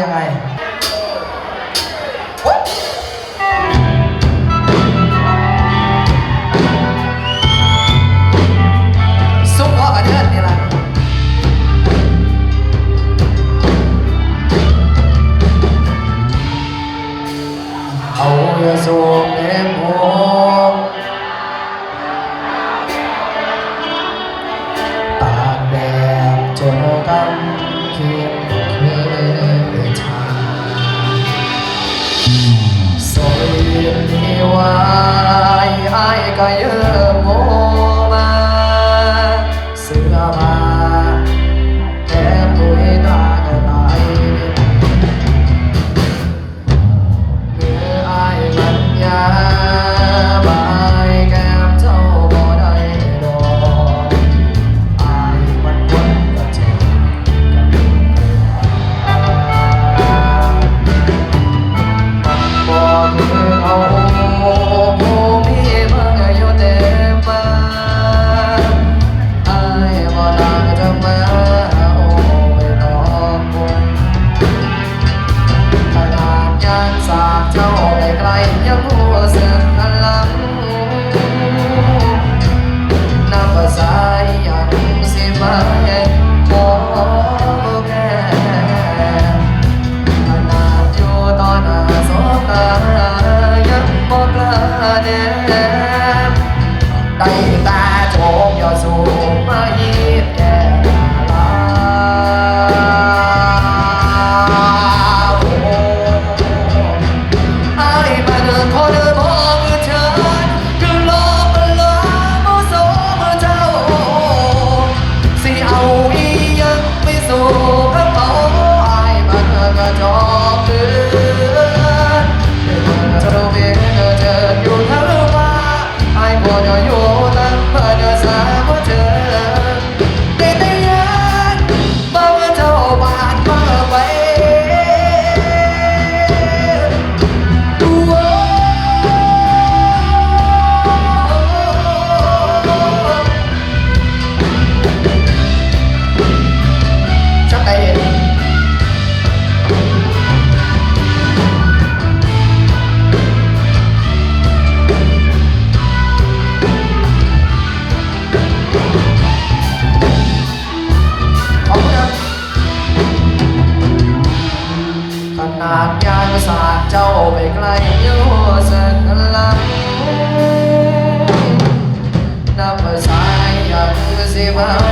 ยังไงซุปอกระนนี่ละเอาเยาสูงเอ็มโอากแดบจนกำเขียง i'm out the corner. นาดยานสาดเจ้าไปไกลยั่ยสันลังนับสายยังสิบา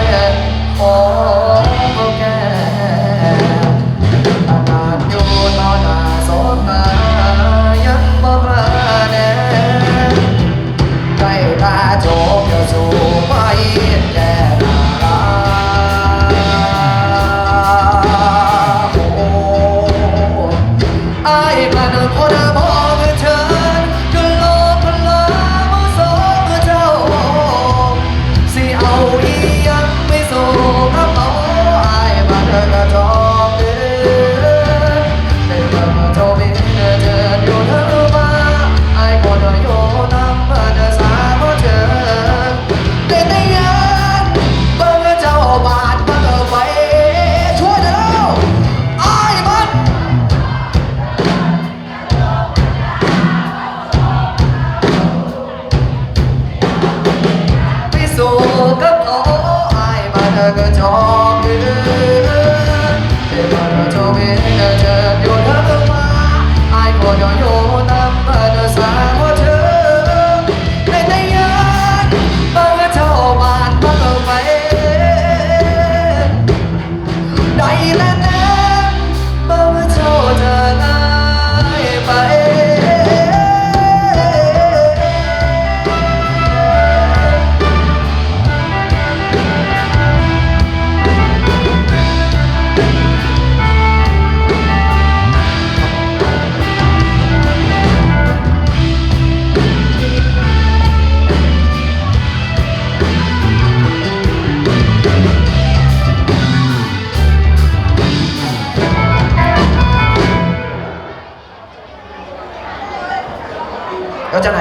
那个九 Chao, chao.